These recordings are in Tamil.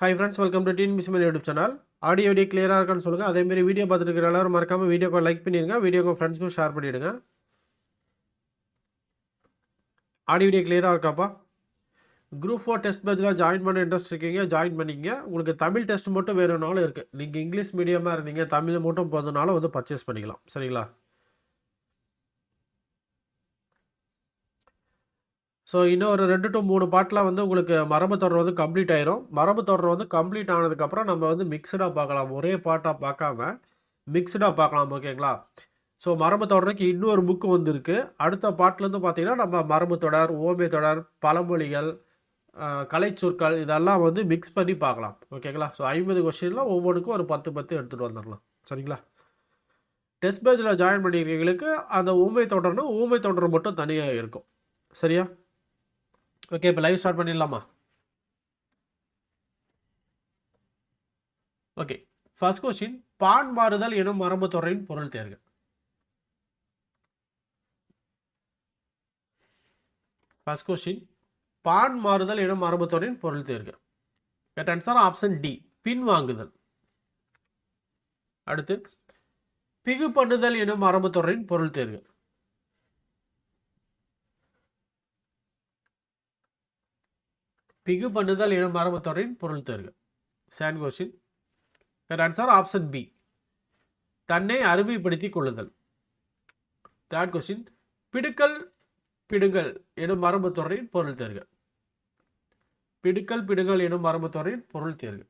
ஹை ஃப்ரெண்ட்ஸ் வெல்கம் டு டீன் மிஸ்மன் யூடியூப் சேனல் ஆடியோ வீடியோ கிளியராக இருக்கான்னு சொல்லுங்கள் அதேமாரி வீடியோ பார்த்துட்டு இருக்கிற எல்லாரும் மறக்காமல் வீடியோக்கு லைக் பண்ணிடுங்க. வீடியோக்கு ஃப்ரெண்ட்ஸ்க்கும் ஷேர் பண்ணிவிடுங்க ஆடியோ வீடியோ கிளியராக இருக்காப்பா? குரூப் ஃபோர் டெஸ்ட் பேட்சில் ஜாயின் பண்ண இன்ட்ரெஸ்ட் இருக்கீங்க ஜாயின் பண்ணிங்க உங்களுக்கு தமிழ் டெஸ்ட் மட்டும் வேணும்னாலும் இருக்குது நீங்கள் இங்கிலீஷ் மீடியமாக இருந்தீங்க தமிழ் மட்டும் போதுனாலும் வந்து பர்ச்சேஸ் பண்ணிக்கலாம். சரிங்களா? ஸோ இன்னும் ஒரு ரெண்டு டு மூணு பாட்டில் வந்து உங்களுக்கு மரபு தொடர் வந்து கம்ப்ளீட் ஆயிரும். மரபு தொடர் வந்து கம்ப்ளீட் ஆனதுக்கப்புறம் நம்ம வந்து மிக்சடாக பார்க்கலாம். ஒரே பாட்டாக பார்க்காம மிக்சடாக பார்க்கலாம் ஓகேங்களா ஸோ மரபு தொடருக்கு இன்னொரு புக்கு வந்திருக்கு. அடுத்த பாட்டிலேருந்து பார்த்தீங்கன்னா நம்ம மரபு தொடர் ஓமிய தொடர் பழமொழிகள் கலை சொற்கள் இதெல்லாம் வந்து மிக்ஸ் பண்ணி பார்க்கலாம் ஓகேங்களா ஸோ ஐம்பது கொஸ்டினில் ஒவ்வொன்றுக்கும் ஒரு பத்து பத்து எடுத்துகிட்டு வந்துடலாம். சரிங்களா? டெஸ்ட் பேஜில் ஜாயின் பண்ணியிருக்கீங்களுக்கு அந்த ஊமை தொடர்னா ஊமை தொடர் மட்டும் தனியாக இருக்கும். சரியா? ஓகே இப்போ லைவ் ஸ்டார்ட் பண்ணிடலாமா? ஓகே ஃபர்ஸ்ட் கொஸ்டின் பான் மாறுதல் எனும் மரபு தொடரின் பொருள் தேர்க. ஃபர்ஸ்ட் கொஸ்டின் பான் மாறுதல் எனும் மரபு துறையின் பொருள் தேர்க. கரெக்ட் ஆன்சர் ஆப்ஷன் டி பின்வாங்குதல் அடுத்து பிகு பண்ணுதல் எனும் மரபு துறையின் பொருள் தேர்க. பிகு பண்ணுதல் எனும் மரபத்தொடரின் பொருள் தேர்க சேன் question correct answer option B தன்னை அருமைப்படுத்திக் கொள்ளுதல். தேர்ட் கொஸ்டின் பிடுக்கல் பிடுங்கல் எனும் மரபத்தொடரின் பொருள் தேர்க பிடுக்கல் பிடுங்கல் எனும் மரபத்தொடரின் பொருள் தேர்க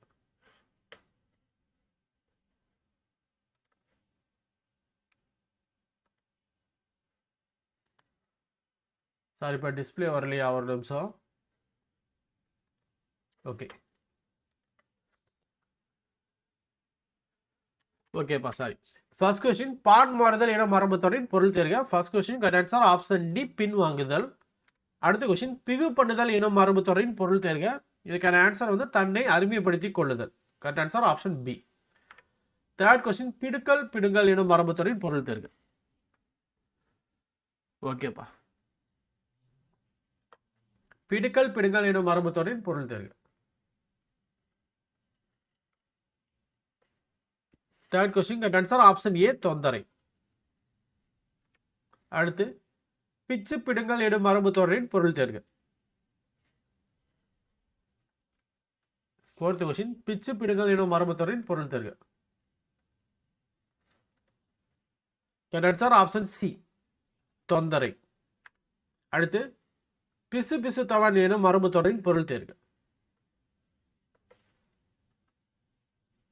சாரி இப்போ டிஸ்பிளே வரலையா? ஒரு நிமிஷம். ஓகே ஓகேப்பா சாரி ஃபர்ஸ்ட் கொஸ்டின் பான் மாறுதல் என மரபு தொடரின் பொருள் தேர்க. First question correct answer option D பின் வாங்குதல். அடுத்த கொஸ்டின் பிகு பண்ணுதல் எனும் மரபு தொடரின் பொருள் தேர்க. இதுக்கான ஆன்சர் வந்து தன்னை அறிமுகப்படுத்திக் கொள்ளுதல். Correct answer option B third question பிடுக்கல் பிடுங்கல் எனும் மரபு தொடரின் பொருள் தேர்க. ஓகேப்பா பிடுக்கல் பிடுங்கல் எனும் மரபு தொடரின் பொருள் தேர்க. Third question correct answer option A தொந்தரை அடுத்து பிச்சு பிடுங்கள் எனும் மரபு தொடரின் பொருள் தேர்க. ஃபோர்த் கொஸ்டின் பிச்சு பிடுங்கள் எனும் மரபு தொடரின் பொருள் தேர்க. கரெக்ட் ஆன்சர் ஆப்ஷன் சி தொந்தரை அடுத்து பிசு பிசு தவன் எனும் மரபு தொடரின் பொருள் தேர்க.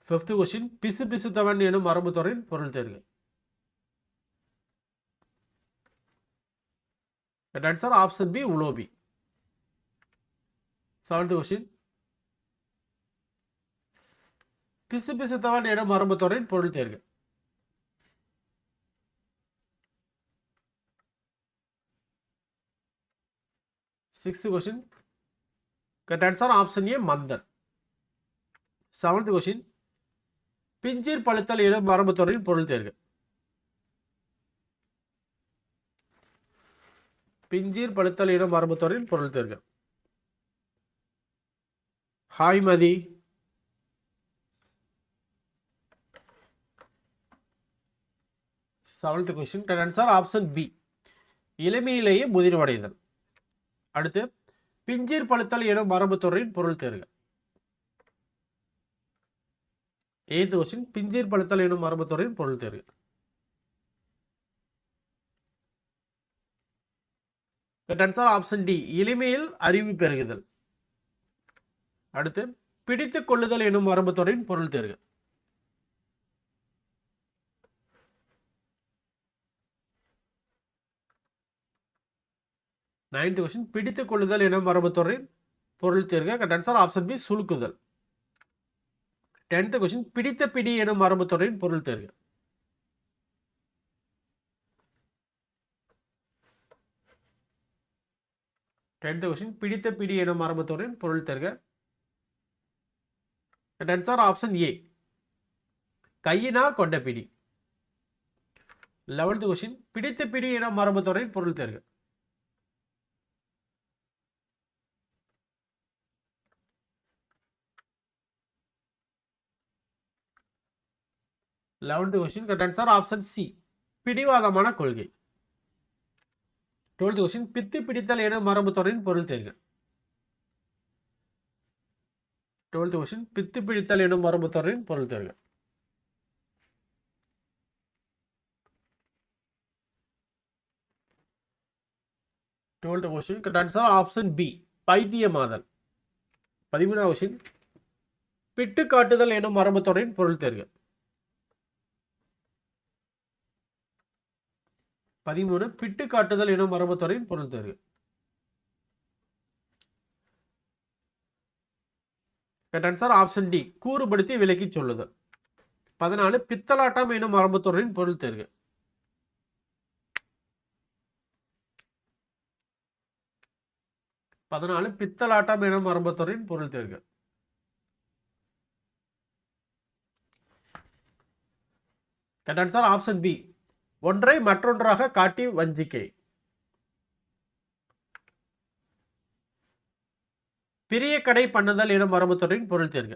ஃபிஃப்த் கொஸ்டின் பிசு பிசு தவன் எனும் மரபு தொடரின் பொருள் தேர்க ஆன்சர் ஆப்ஷன் பி உலோபி செவன்த் கொஸ்டின் பிசு பிசு தவன் எனும் மரபு தொடரின் பொருள் தேர்க sixth question correct answer option A Manthan seventh question பிஞ்சீர் பழுத்தல் இடம் மரபு பொருள் தேர்க. பிஞ்சீர் பழுத்தல் இடம் மரபு பொருள் தேர்க. Hi Mathi. Seventh question correct answer option B இளமையிலேயே முதிர்வடைதல். அடுத்து பிஞ்சீர் பழுத்தல் எனும் மரபுத்துறையின் பொருள் தேர்க. எய்த் கொஸ்டின் பிஞ்சீர் பழுத்தல் எனும் மரபுத்துறையின் பொருள் தேர்வு. ஆன்சர் ஆப்ஷன் டி எளிமையில் அறிவு பெறுகுதல். அடுத்து பிடித்துக் கொள்ளுதல் எனும் மரபுத்துறையின் பொருள் தேர்வு. நைன்த் கொஸ்டின் பிடித்துக் கொள்ளுதல் எனும் மரபுத்துறையின் பொருள் தேர்க. கரெக்ட் ஆன்சர் ஆப்ஷன் பி சுழுக்குதல் டென்த்து கொஸ்டின் பிடித்த பிடி எனும் மரபு தொடரின் பொருள் தேர்க. டென்த் கொஸ்டின் பிடித்த பிடி எனும் மரபு தொடரின் பொருள் தேர்க. ஆன்சர் ஆப்ஷன் ஏ கையினால் கொண்ட பிடி. லெவன்த் கொஸ்டின் பிடித்த பிடி எனும் மரபு தொடரின் பொருள் தேர்க. Eleventh question correct answer option C பிடிவாதமான கொள்கை. டுவெல்த் கொஸ்டின் பித்து பிடித்தல் எனும் மரபு பொருள் தெரிக. டுவெல்த் கொஸ்டின் பித்து பிடித்தல் எனும் மரபு பொருள் தெரிக. Twelfth question correct answer option B பைத்தியமாதல். பதிமூணாவது கொஸ்டின் பிட்டு காட்டுதல் எனும் மரபு பொருள் தெரிக. பதிமூணு பிட்டு காட்டுதல் எனும் மரபுத்துறையின் பொருள் தேர்வு. கரெக்ட் ஆன்சர் ஆப்ஷன் டி கூறுபடுத்தி விலக்கி சொல்லுதல். பதினாலு பித்தலாட்டம் எனும் மரபுத்துறையின் பொருள் தேர்வு. பதினாலு பித்தலாட்டம் எனும் மரபுத்துறையின் பொருள் தேர்வு. கரெக்ட் ஆன்சர் ஆப்ஷன் பி ஒன்றை மற்றொன்றாக காட்டி வஞ்சிக்கை. பிரிய கடை பண்ணுதல் எனும் மரபு பொருள் தேர்க.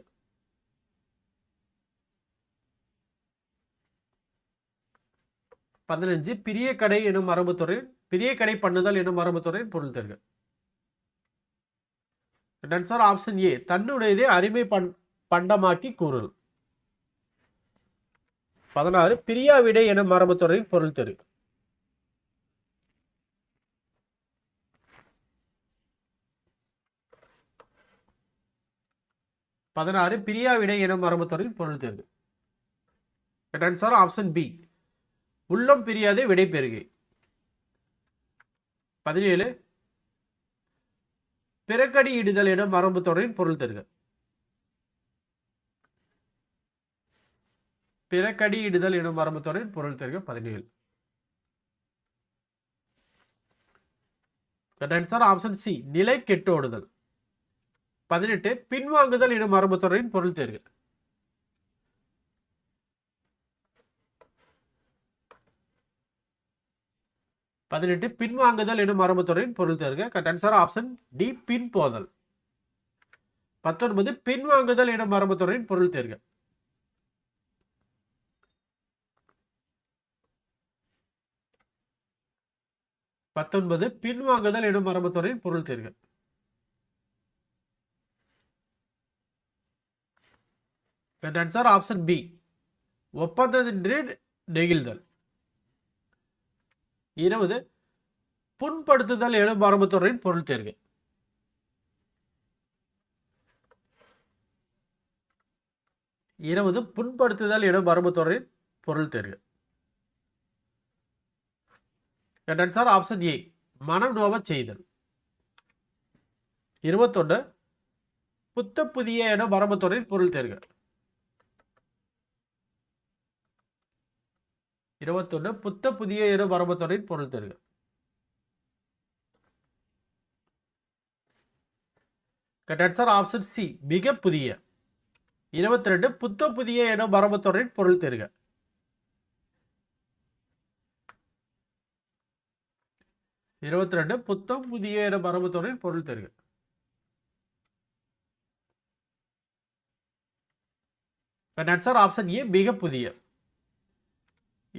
பதினஞ்சு பிரிய கடை எனும் மரபுத்துறையின் பிரிய கடை பண்ணுதல் எனும் மரபுத்துறையின் பொருள் தேர்க. ஆன்சர் ஆப்ஷன் ஏ தன்னுடையதே அருமை பண் பண்டமாக்கி கூறல் பதினாறு பிரியா விடை எனும் மரபு பொருள் தெரு பதினாறு பிரியா விடை எனும் மரபு பொருள் தெரு ஆன்சர் ஆப்ஷன் பி உள்ளம் பிரியாதே விடை பெருகை பதினேழு பிறக்கடி இடுதல் எனும் மரபு பொருள் தருக பிறக்கடியிடுதல் எனும் மரபு பொருள் தருக பதினேழு. ஆப்ஷன் சி நிலை கெட்டோடுதல். பதினெட்டு பின்வாங்குதல் எனும் மரபு பொருள் தேர்க பதினெட்டு பின்வாங்குதல் எனும் மரபு பொருள் தேர்க கரெக்ட் ஆன்சர் ஆப்ஷன் டி பின் போதல் பத்தொன்பது பின்வாங்குதல் எனும் மரபு பொருள் தேர்க பத்தொன்பது பின்வாங்குதல் எனும் மரபுத்துறையின் பொருள் தேர்க. ஆன்சர் ஆப்ஷன் பி ஒப்பந்தத்தின்றி நெகிழ்தல். இருபது புண்படுத்துதல் எனும் மரபுத்துறையின் பொருள் தேர்க. இருபது புண்படுத்துதல் எனும் மரபுத்துறையின் பொருள் தேர்வு தேர்க ஆன்சர் ஆப்ஷன் ஏ மனம் செய்தல். இருபத்தொன்னு புத்த புதிய என மரபு பொருள் தேர்க. இருபத்தொன்னு புத்த புதிய என மரபு பொருள் தேர்க. ஆன்சர் ஆப்ஷன் சி மிக புதிய இருபத்தி ரெண்டு புத்த புதிய என மரபுத்துறையின் பொருள் தேர்க. இருபத்தி ரெண்டு புத்தம் புதிய என மரபு தொடரின் பொருள் தெருக. ஆன்சர் ஆப்ஷன் ஏ மிக புதிய.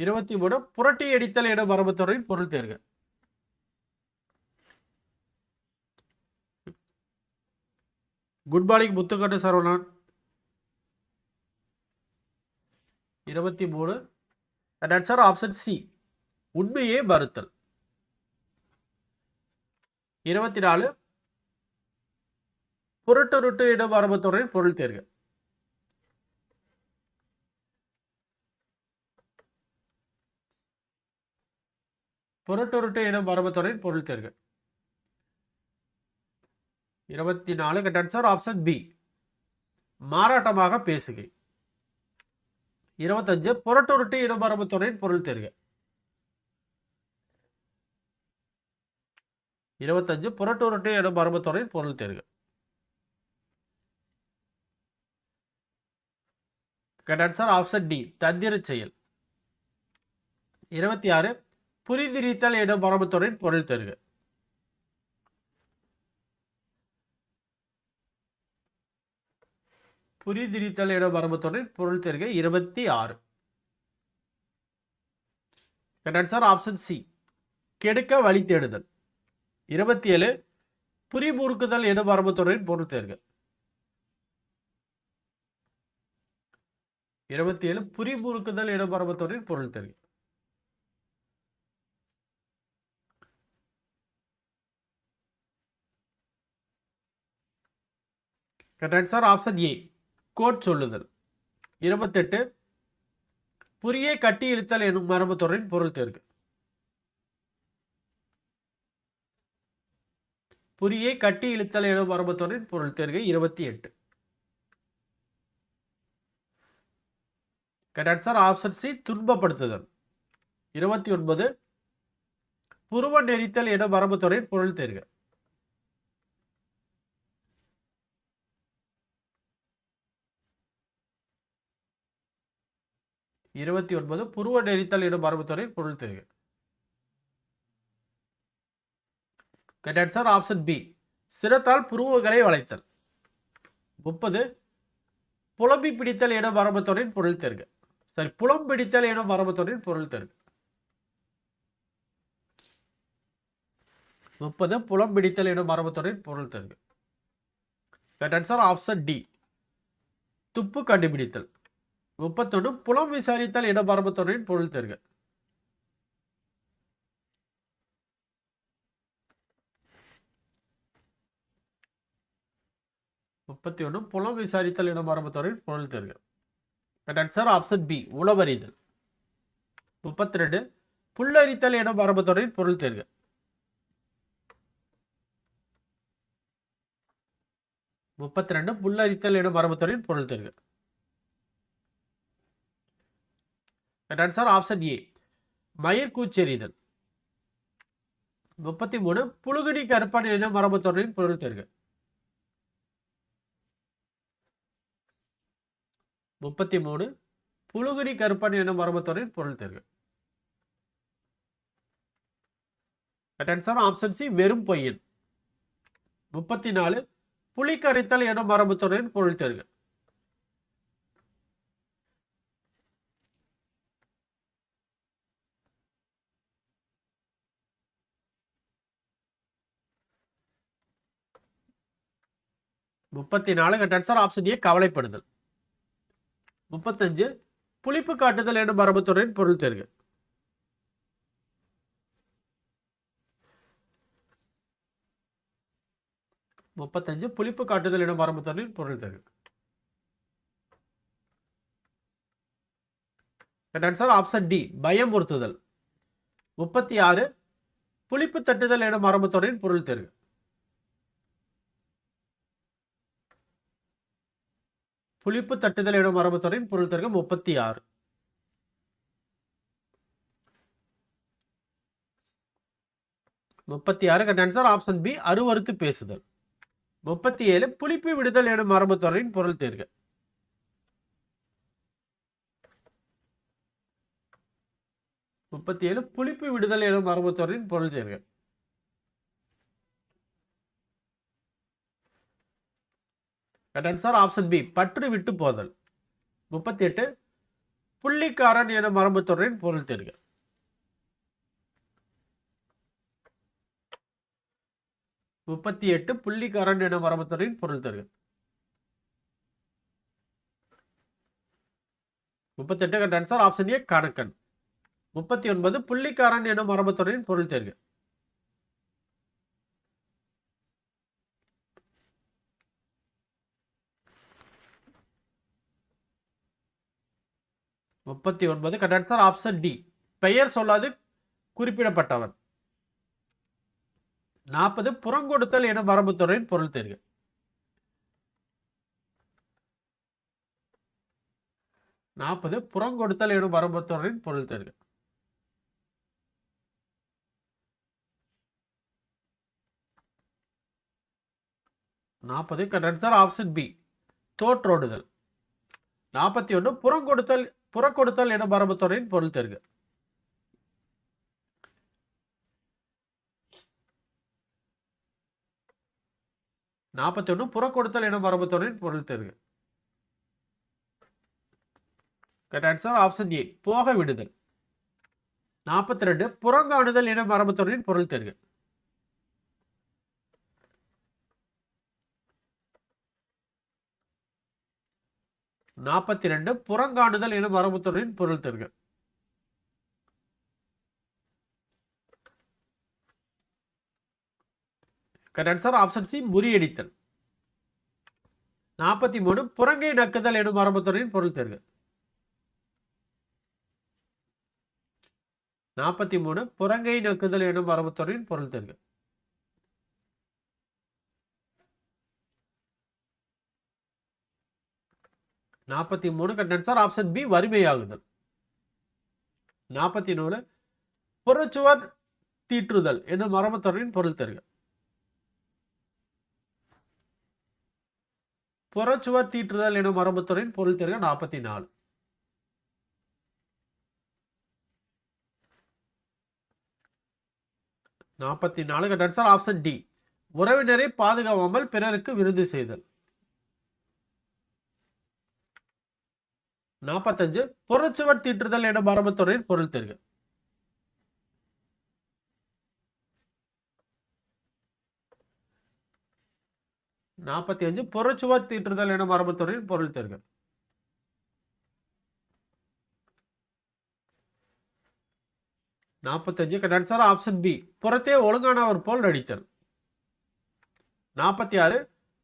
இருபத்தி மூணு புரட்டி அடித்தல் என மரபு தொடரின் பொருள் தேர்க. Good morning Muthukattu Saravanan. இருபத்தி மூணு ஆன்சர் ஆப்ஷன் சி உண்மையே மறுத்தல். இருபத்தி நாலு புரட்டுருட்டு இடம் மரபு பொருள் தேர்வு புரட்டுருட்டு இடம் மரபு பொருள் தேர்வு இருபத்தி நாலு ஆன்சர் ஆப்ஷன் பி. மாறாட்டமாக பேசுகை. இருபத்தஞ்சு புரட்டுருட்டு இடம்பரம்புத்துறையின் பொருள் தேர்வு இருபத்தஞ்சு புரட்டுருட்டு எனும் மரபு பொருள் தேர்வு ஆன்சர் ஆப்ஷன் டி தந்திர செயல். இருபத்தி ஆறு புரிதிரித்தல் எனும் மரபுத்துறையின் பொருள் தேர்வு புரிதிரித்தல் எனும் மரபுத்துறையின் பொருள் தேர்வு இருபத்தி ஆறு. கரெக்ட் ஆன்சர் ஆப்ஷன் சி கெடுக்க வழி தேடுதல். இருபத்தி ஏழு புரிமுறுக்குதல் எனும் மரபுத்துறையின் பொருள் தேர்வு இருபத்தி ஏழு புரிமுறுக்குதல் எனும் மரபுத்துறையின் பொருள் தேர்க கரெக்ட் ஆன்சர் ஆப்ஷன் ஏ கோட் சொல்லுதல். இருபத்தெட்டு புரியை கட்டி இழுத்தல் எனும் மரபுத்துறையின் பொருள் தேர்க புரியை கட்டி இழுத்தல் எனும் மரபுத்துறையின் பொருள் தேர்கை இருபத்தி எட்டு. கரெக்ட் சார் ஆப்ஷன் சி துன்பப்படுத்துதல். இருபத்தி ஒன்பது புருவ நெறித்தல் என மரபுத்துறையின் பொருள் தேர்க. இருபத்தி ஒன்பது புருவ நெறித்தல் என மரபுத்துறையின் பொருள் தேர்க. கரெக்ட் ஆன்சர் ஆப்ஷன் பி சிரத்தால் புருவங்களை வளைத்தல். முப்பது புலம்பி பிடித்தல் எனும் மரபுத்தொடரின் பொருள் தெருங்க சரி புலம் பிடித்தல் எனும் மரபுத்தொடரின் பொருள் தெருங்க முப்பது புலம் பிடித்தல் எனும் மரபுத்தொடரின் பொருள் தேர்க. கரெக்ட் ஆன்சர் ஆப்ஷன் டி துப்பு கண்டுபிடித்தல். முப்பத்தொன்று புலம் விசாரித்தல் எனும் மரபத்தொடரின் பொருள் தேர்க. முப்பத்தி ஒன்று புலம் விசாரித்தல் என மரபுத்துறையின் பொருள் தேர்க. ஆன்சர் ஆப்ஷன் பி உளவறிதல் முப்பத்தி ரெண்டு புல்லரித்தல் என மரபுத்துறையின் பொருள் தேர்க. முப்பத்தி ரெண்டு புல்லரித்தல் என மரபுத்துறையின் பொருள் தேர்வு ஆன்சர் ஆப்ஷன் ஏ மயிர்கூச்செறிதல் முப்பத்தி மூணு புழுகுடி கருப்பன் என மரபுத்துறையின் பொருள் தேர்வு முப்பத்தி மூணு புழுகுனி கருப்பன் எனும் மரபுத்துறையின் பொருள் தேர்வு. ஆப்ஷன் சி வெறும் பொய்யன் முப்பத்தி நாலு புலிக்கரைத்தல் எனும் மரபுத்துறையின் பொருள் தேர்வு. முப்பத்தி நாலு ஆன்சர் ஆப்ஷன் ஏ கவலைப்படுதல். முப்பத்தஞ்சு புளிப்பு காட்டுதல் எனும் மரபுத்துறையின் பொருள் தேர்க. முப்பத்தஞ்சு புளிப்பு காட்டுதல் எனும் மரபுத்துறையின் பொருள் தேர்க. ஆன்சர் ஆப்ஷன் டி பயமுறுத்துதல். முப்பத்தி ஆறு புளிப்பு தட்டுதல் எனும் மரபுத்துறையின் பொருள் தேர்க. புளிப்பு தட்டுதல் எனும் மரபுத்துறையின் பொருள் தர்க்கம் முப்பத்தி ஆறு. முப்பத்தி ஆறு கரெக்ட் ஆன்சர் ஆப்ஷன் பி அருவறுத்து பேசுதல். முப்பத்தி ஏழு புளிப்பு விடுதல் எனும் மரபுத்துறையின் பொருள் தேர்க. முப்பத்தி ஏழு புளிப்பு விடுதல் எனும் மரபுத்துறையின் பொருள் தேர்க. ஆன்சர் ஆப்ஷன் பி பற்று விட்டு போதல். முப்பத்தி எட்டு புள்ளிக்காரன் என மரபு தொடரின் பொருள் தெரிக முப்பத்தி எட்டு புள்ளிக்காரன் என மரபு தொடரின் பொருள் தெரிக முப்பத்தி எட்டு ஆன்சர் ஆப்ஷன் ஏ கணக்கன். முப்பத்தி ஒன்பது புள்ளிக்காரன் என மரபு தொடரின் பொருள் தெரிக முப்பத்தி ஒன்பது கரெக்ட் ஆன்சர் ஆப்ஷன் டி பெயர் சொல்லாது குறிப்பிடப்பட்டவன். நாற்பது புறங்கொடுத்தல் என மரபுத்துறையின் பொருள் தெரிக நாற்பது புறங்கொடுத்தல் எனும் மரபுத்துறையின் பொருள் தெரிக நாற்பது கரெக்ட் ஆன்சர் ஆப்ஷன் பி தோற்றோடுதல். நாற்பத்தி ஒன்று புறங்கொடுத்தல் புறக்கொடுத்தல் என மரபுத்துறையின் பொருள் தெருங்க நாற்பத்தி ஒன்று புறக்கொடுத்தல் என மரபுத்துறையின் பொருள் தெரிக. கரெக்ட் ஆன்சர் ஆப்ஷன் ஏ போக விடுதல். நாற்பத்தி ரெண்டு புறங்காணுதல் என மரபுத்துறையின் பொருள் தெருங்க நாற்பத்தி ரெண்டு புறங்காணுதல் எனும் மரபுத்தொடரின் பொருள் தெரிக. கரெக்ட் ஆன்சர் ஆப்ஷன் சி முறியடித்தல். நாற்பத்தி மூணு புறங்கை நக்குதல் எனும் மரபுத்துறையின் பொருள் தேர்வு நாற்பத்தி மூணு புறங்கை நக்குதல் எனும் மரபுத்துறையின் பொருள் தேர்வு நாற்பத்தி மூணு கண்டென்சர் ஆப்ஷன் பி வறுமையாகுதல். நாற்பத்தி நூறு புறச்சுவர் தீற்றுதல். என்னும் மரபுத்துறையின் பொருள் தருக. புறச்சுவர் தீற்றுதல் எனும் மரபுத்துறையின் பொருள் தருக நாற்பத்தி நாலு. நாற்பத்தி நாலு ஆன்சர் ஆப்ஷன் டி உறவினரை பாதுகாவாமல் பிறருக்கு விருது செய்தல். நாற்பத்தஞ்சு புறச்சுவர் தீற்றுதல் என மரபுத்துறையின் பொருள் தெரிவு நாற்பத்தி அஞ்சு புறச்சுவர் தீற்றுதல் என மரபுத்துறையின் பொருள் தெரிவு நாற்பத்தஞ்சு ஆன்சர் ஆப்ஷன் பி. புறத்தே ஒழுங்கானவர் போல் நடித்தல். நாற்பத்தி ஆறு.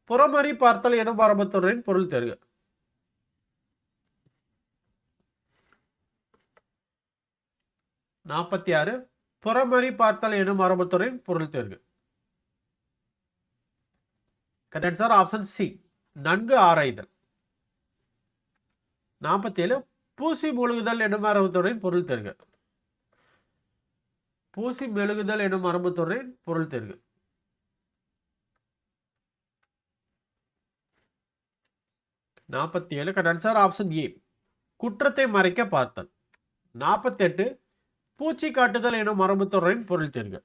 புறமறி பார்த்தல் எனும் மரபுத்துறையின் பொருள் தெரிக. நாற்பத்தி ஆறு. புறமறி பார்த்தல் எனும் மரபுத்துறையின் பொருள் தேர்வு. கரெக்ட் சார் ஆப்ஷன் சி நன்கு ஆராய்தல். நாற்பத்தி ஏழு. பூசி மூழ்குதல் எனும் மரபுத்துறையின் பொருள் தேர்வு. பூசி மெழுகுதல் எனும் மரபுத்துறையின் பொருள் தேர்வு. நாற்பத்தி ஏழு. கரெக்ட் சார் ஆப்ஷன் ஏ குற்றத்தை மறைக்க பார்த்தல். நாற்பத்தி எட்டு. பூச்சி காட்டுதல் எனும் மரபுத்துறையின் பொருள் தெரிக.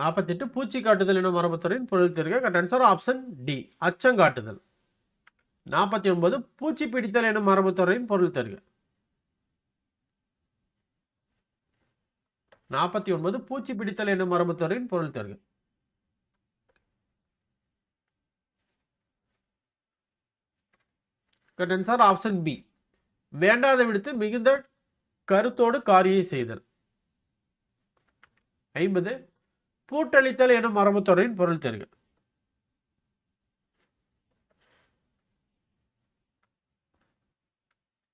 நாற்பத்தெட்டு பூச்சி காட்டுதல் எனும் மரபுத்துறையின் பொருள் தெரிக. Correct answer option D. அச்சம் காட்டுதல். நாற்பத்தி ஒன்பது பூச்சி பிடித்தல் எனும் மரபுத்துறையின் பொருள் தெரிக. நாற்பத்தி ஒன்பது பூச்சி பிடித்தல் எனும் மரபுத்துறையின் பொருள் தெரிக. Correct answer option B. வேண்டாத விடுத்து மிகுந்த கருத்தோடு காரியை செய்தல். ஐம்பது. பூட்டளித்தல் எனும் மரபுத்தொடரின் பொருள் தெருங்க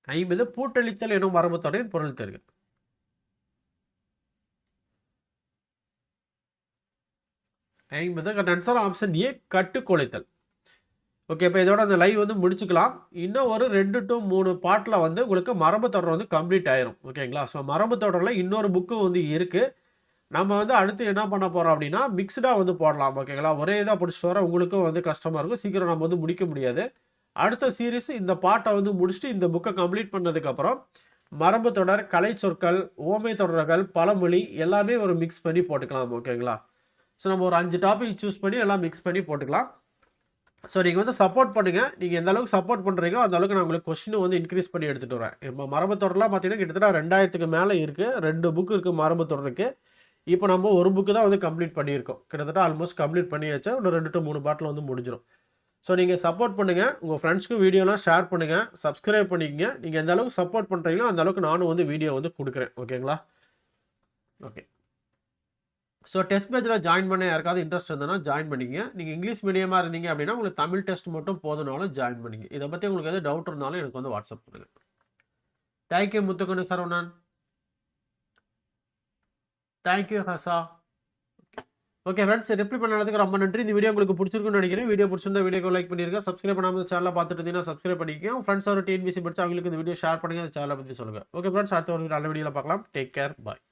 ஐம்பது. பூட்டளித்தல் எனும் மரபுத்தொடரின் பொருள் தெருங்க ஐம்பது. ஆன்சர் ஆப்ஷன் ஏ கட்டுக்கொலைத்தல் ஓகே இப்போ இதோட அந்த லைவ் வந்து முடிச்சுக்கலாம். இன்னும் ஒரு ரெண்டு டு மூணு பாட்டில் வந்து உங்களுக்கு மரபு தொடர் வந்து கம்ப்ளீட் ஆயிரும். ஓகேங்களா? ஸோ மரபு தொடரில் இன்னொரு புக்கு வந்து இருக்குது நம்ம வந்து அடுத்து என்ன பண்ண போகிறோம் அப்படின்னா மிக்ஸ்டாக வந்து போடலாம். ஓகேங்களா? ஒரே இதாக பிடிச்சிட்டு வர உங்களுக்கும் வந்து கஷ்டமாக இருக்கும் சீக்கிரம் நம்ம வந்து முடிக்க முடியாது. அடுத்த சீரீஸ் இந்த பாட்டை வந்து முடிச்சுட்டு இந்த புக்கை கம்ப்ளீட் பண்ணதுக்கப்புறம் மரபு தொடர் கலை சொற்கள் ஓமை தொடர்கள் பழமொழி எல்லாமே ஒரு மிக்ஸ் பண்ணி போட்டுக்கலாம். ஓகேங்களா? ஸோ நம்ம ஒரு அஞ்சு டாபிக் சூஸ் பண்ணி எல்லாம் மிக்ஸ் பண்ணி போட்டுக்கலாம். ஸோ நீங்கள் வந்து சப்போர்ட் பண்ணுங்கள் நீங்கள் எந்த அளவுக்கு சப்போர்ட் பண்ணுறீங்களோ அந்த அளவுக்கு நான் உங்களுக்கு கொஸ்டினும் வந்து இன்க்ரீஸ் பண்ணி எடுத்துகிட்டு வரேன். இப்போ மரபு தொடர்லாம் பார்த்தீங்கன்னா கிட்டத்தட்ட ரெண்டாயிரத்துக்கு மேலே இருக்குது ரெண்டு புக்கு இருக்குது மரபு தொடருக்கு இப்போ நம்ம ஒரு புக்கு தான் வந்து கம்ப்ளீட் பண்ணியிருக்கோம். கிட்டத்தட்ட ஆல்மோஸ்ட் கம்ப்ளீட் பண்ணி இன்னும் ரெண்டு டு மூணு பாட்டில் வந்து முடிஞ்சிடும் ஸோ நீங்கள் சப்போர்ட் பண்ணுங்கள் உங்கள் ஃப்ரெண்ட்ஸ்க்கு வீடியோலாம் ஷேர் பண்ணுங்கள் சப்ஸ்கிரைப் பண்ணிக்கங்க. நீங்கள் எந்த அளவுக்கு சப்போர்ட் பண்ணுறீங்களோ அந்த அளவுக்கு நானும் வந்து வீடியோ வந்து கொடுக்குறேன். ஓகேங்களா ஓகே ஸோ டெஸ்ட் பேஜில் ஜாயின் பண்ண யாருக்காவது இன்ட்ரெஸ்ட் இருந்ததுன்னா ஜாயின் பண்ணிங்க நீங்கள் இங்கிலீஷ் மீடியமாக இருந்தீங்க அப்படின்னா உங்களுக்கு தமிழ் டெஸ்ட் மட்டும் போதுனாலும் ஜாயின் பண்ணிங்க இதை பற்றி உங்களுக்கு எதாவது டவுட் இருந்தாலும் எனக்கு வந்து வாட்ஸ்அப் பண்ணுங்கள் thank you Muthukannu Saravanan. Thank you ஹசா okay friends reply பண்ணதுக்கு ரொம்ப நன்றி. இந்த வீடியோ உங்களுக்கு பிடிச்சிருக்குன்னு நினைக்கிறேன். வீடியோ பிடிச்சிருந்தா வீடியோ லைக் பண்ணிருக்கேன் சப்ஸ்கிரைப் பண்ணாமல் சேனலை பார்த்துட்டு இருந்தீங்கன்னா சப்ஸ்கிரைப் பண்ணிக்கோங்க. ஃப்ரெண்ட்ஸ் ஒரு டிஎன்பிசி படிச்சு அவங்களுக்கு இந்த வீடியோ ஷேர் பண்ணுங்க. அந்த சேனலை பற்றி சொல்லுங்கள் ஓகே ஃப்ரெண்ட்ஸ் அடுத்த ஒரு நல்ல வீடியோவில் பார்க்கலாம். Take care bye